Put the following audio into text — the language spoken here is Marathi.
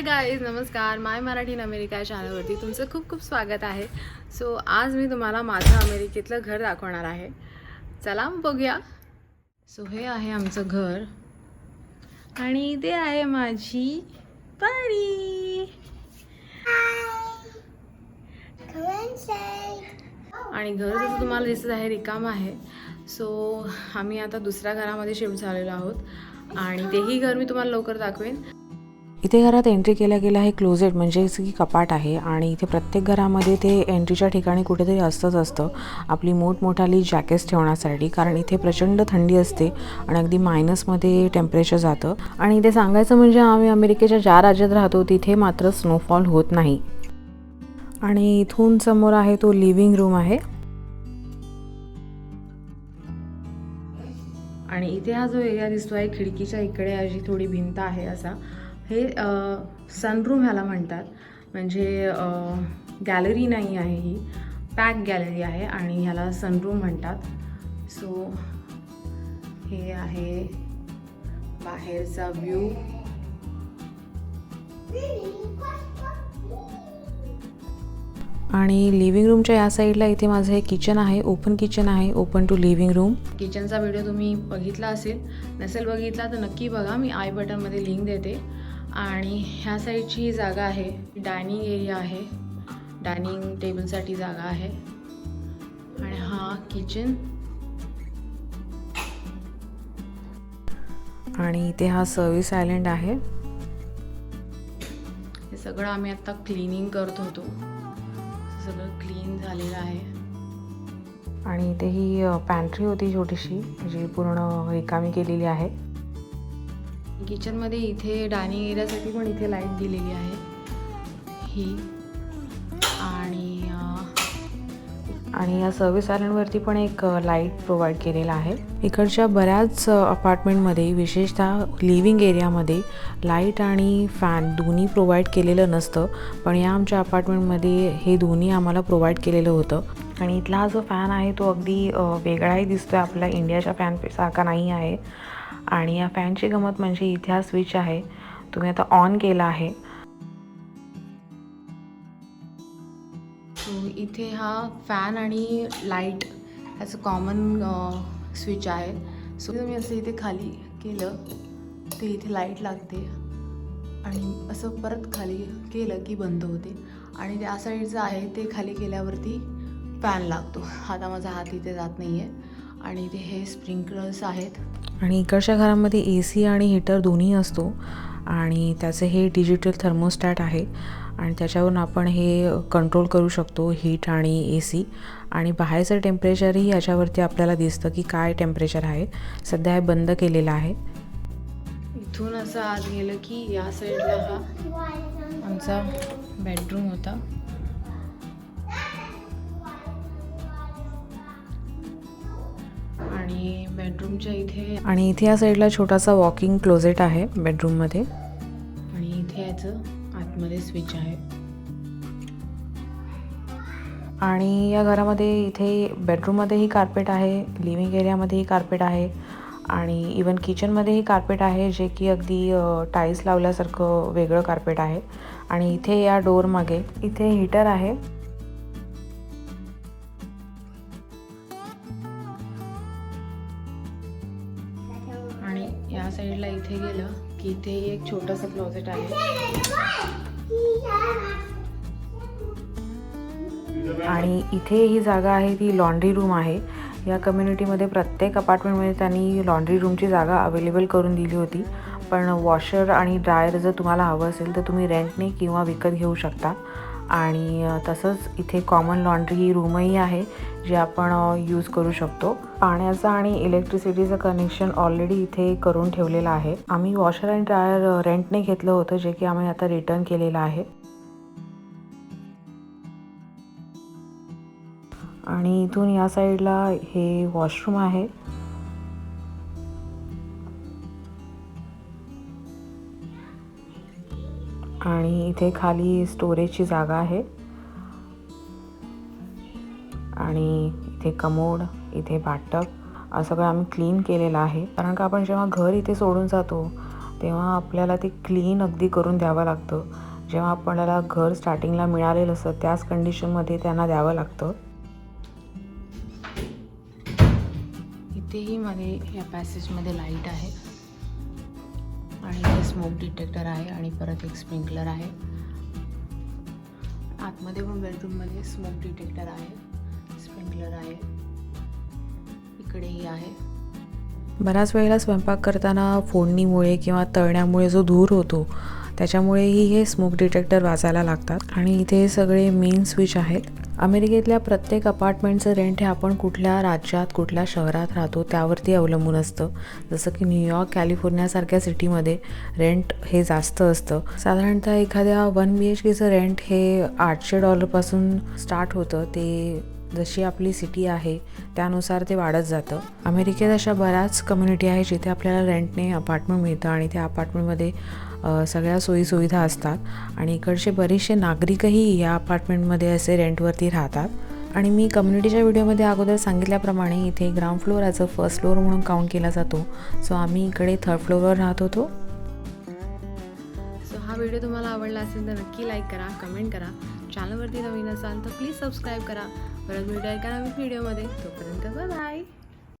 हाय गाईज नमस्कार. माय मराठी इन अमेरिका चॅनलवरती तुमचं खूप खूप स्वागत आहे. सो आज मी तुम्हाला माझं अमेरिकेतलं घर दाखवणार आहे. चला मग बघूया. सो हे आहे आमचं घर. आणि ते आहे माझी परी. आणि घर जसं तुम्हाला दिसत आहे रिकाम आहे. सो आम्ही आता दुसऱ्या घरामध्ये शिफ्ट झालेलो आहोत. आणि तेही घर मी तुम्हाला लवकर दाखवेन. इथे घरात एंट्री केल्या गेल्या हे क्लोजेट म्हणजे की कपाट आहे आणि इथे प्रत्येक घरामध्ये ते एंट्रीच्या ठिकाणी कुठेतरी असतंच असतं. आपली मोठमोठाली जॅकेट्स ठेवण्यासाठी कारण इथे प्रचंड थंडी असते आणि अगदी मायनसमध्ये टेम्परेचर जातं. आणि इथे सांगायचं म्हणजे आम्ही अमेरिकेच्या ज्या राज्यात राहतो तिथे मात्र स्नोफॉल होत नाही. आणि इथून समोर आहे तो लिव्हिंग रूम आहे. आणि इथे हा जो एरिया दिसतो आहे खिडकीच्या इकडे अशी थोडी भिंत आहे असा. हे सनरूम ह्याला म्हणतात. म्हणजे गॅलरी नाही आहे ही. पॅक गॅलरी आहे आणि ह्याला सनरूम म्हणतात. सो हे आहे बाहेरचा व्ह्यू आणि लिव्हिंग रूमच्या या साईडला इथे माझं हे किचन आहे. ओपन किचन आहे. ओपन टू लिव्हिंग रूम किचनचा व्हिडिओ तुम्ही बघितला असेल. नसेल बघितला तर नक्की बघा. मी आय बटनमध्ये लिंक देते. आणि ह्या साईडची जागा आहे डायनिंग एरिया आहे डायनिंग टेबलसाठी जागा आहे. आणि हा किचन. आणि इथे हा सर्व्हिस आयलंड आहे. हे सगळं आम्ही आत्ता क्लिनिंग करत होतो. सगळं क्लीन झालेलं आहे. आणि इथे ही पॅन्ट्री होती छोटीशी जी पूर्ण रिकामी केलेली आहे. किचनमध्ये इथे डायनिंग एरियासाठी पण इथे लाइट दिलेली आहे. ही. आणि आणि या सर्व्हिस आयलंडवरती पण एक लाइट प्रोव्हाइड केलेला आहे. इकडच्या बऱ्याच अपार्टमेंटमध्ये विशेषतः लिव्हिंग एरियामध्ये लाइट आणि फॅन दोन्ही प्रोव्हाइड केलेलं नसतं. पण या आमच्या अपार्टमेंटमध्ये हे दोन्ही आम्हाला प्रोव्हाइड केलेलं होतं. आणि इथला हा जो फॅन आहे तो अगदी वेगळाही दिसतो आहे आपल्या इंडियाच्या फॅनसारखा नाही आहे. आणि या फॅनची गमत म्हणजे इथे हा स्विच आहे. तुम्ही आता ऑन केला आहे. सो इथे हा फॅन आणि लाइट ह्याचं कॉमन स्विच आहे. सो तुम्ही असं इथे खाली केलं. ते इथे लाइट लागते. आणि असं परत खाली केलं की बंद होते. आणि त्या साईडचं आहे ते खाली केल्यावरती फॅन लागतो. आता माझा हात इथे जात नाही आहे आणि इथे हे स्प्रिंकलर्स आहेत. आणि इकडच्या घरामध्ये ए सी आणि हीटर दोन्ही असतो. आणि त्याचं हे डिजिटल थर्मोस्टॅट आहे. आणि त्याच्यावरून आपण हे कंट्रोल करू शकतो हीट आणि ए सी आणि बाहेरचं टेम्परेचरही याच्यावरती आपल्याला दिसतं की काय टेम्परेचर आहे. सध्या हे बंद केलेलं आहे. इथून असं आत गेलं की या साईडला हा आमचा बेडरूम होता. आणि बेडरूमच्या इथे आणि इथे या साईडला छोटासा वॉकिंग क्लोजेट आहे बेडरूममध्ये आणि इथे याचं आतमध्ये स्विच आहे. आणि या घरामध्ये इथे बेडरूममध्येही कार्पेट आहे लिव्हिंग एरियामध्येही कार्पेट आहे आणि इवन किचनमध्येही कार्पेट आहे जे की अगदी टाईल्स लावल्यासारखं वेगळं कार्पेट आहे. आणि इथे या डोअरमागे इथे हीटर आहे. साईडला इथे गेलं की इथेही एक छोटंसं क्लॉजेट आहे. आणि इथे ही जागा आहे ती लॉन्ड्री रूम आहे. या कम्युनिटीमध्ये प्रत्येक अपार्टमेंटमध्ये त्यांनी लॉन्ड्री रूमची जागा अवेलेबल करून दिली होती. पण वॉशर आणि ड्रायर जर तुम्हाला हवं असेल तर तुम्ही रेंटने किंवा विकत घेऊ शकता. आणि तसंच इथे कॉमन लॉन्ड्री रूमही आहे जे आपण यूज करू शकतो. पाण्याचं आणि इलेक्ट्रिसिटीचं कनेक्शन ऑलरेडी इथे करून ठेवलेलं आहे. आम्ही वॉशर आणि ड्रायर रेंटने घेतलं होतं जे की आम्ही आता रिटर्न केलेलं आहे. आणि इथून या साईडला हे वॉशरूम आहे. आणि इथे खाली स्टोरेजची जागा आहे. आणि इथे कमोड इथे बाटप असं सगळं आम्ही क्लीन केलेलं आहे. कारण का आपण जेव्हा घर इथे सोडून जातो तेव्हा आपल्याला ते क्लीन अगदी करून द्यावं लागतं. जेव्हा आपल्याला घर स्टार्टिंगला मिळालेलं असतं त्याच कंडिशनमध्ये त्यांना द्यावं लागतं. इथेही मध्ये या पॅसेजमध्ये लाइट आहे. आणि इथे स्मोक डिटेक्टर आहे आणि परत एक स्प्रिंकलर आहे. आतमध्ये पण बेडरूममध्ये स्मोक डिटेक्टर आहे स्प्रिंकलर आहे. इकडेही आहे. बऱ्याच वेळेला स्वयंपाक करताना फोडणीमुळे किंवा तळण्यामुळे जो धूर होतो त्याच्यामुळेही हे स्मोक डिटेक्टर वाजायला लागतात. आणि इथे सगळे मेन स्विच आहेत. अमेरिकेतल्या प्रत्येक अपार्टमेंटचं रेंट हे आपण कुठल्या राज्यात कुठल्या शहरात राहतो त्यावरती अवलंबून असतं. जसं की न्यूयॉर्क कॅलिफोर्नियासारख्या सिटीमध्ये रेंट हे जास्त असतं. साधारणतः एखाद्या वन बी एच केचं रेंट हे आठशे डॉलरपासून स्टार्ट होतं. ते जशी आपली सिटी आहे त्यानुसार ते वाढत जातं. अमेरिकेत अशा बऱ्याच कम्युनिटी आहे जिथे आपल्याला रेंटने अपार्टमेंट मिळतं आणि त्या अपार्टमेंटमध्ये सगळ्या सोयीसुविधा असतात आणि इकडचे बरेचसे नागरिकही या अपार्टमेंटमध्ये असे रेंटवरती राहतात. आणि मी कम्युनिटीच्या व्हिडिओमध्ये अगोदर सांगितल्याप्रमाणे इथे ground floor as a first floor म्हणून काउंट केला जातो. सो आम्ही इकडे थर्ड फ्लोअरवर राहत होतो. सो हा व्हिडिओ तुम्हाला आवडला असेल तर नक्की लाईक करा कमेंट करा. चॅनलवरती नवीन असाल तर प्लीज सबस्क्राईब करा. परत भेटूया एका नवीन व्हिडिओमध्ये तोपर्यंत बाय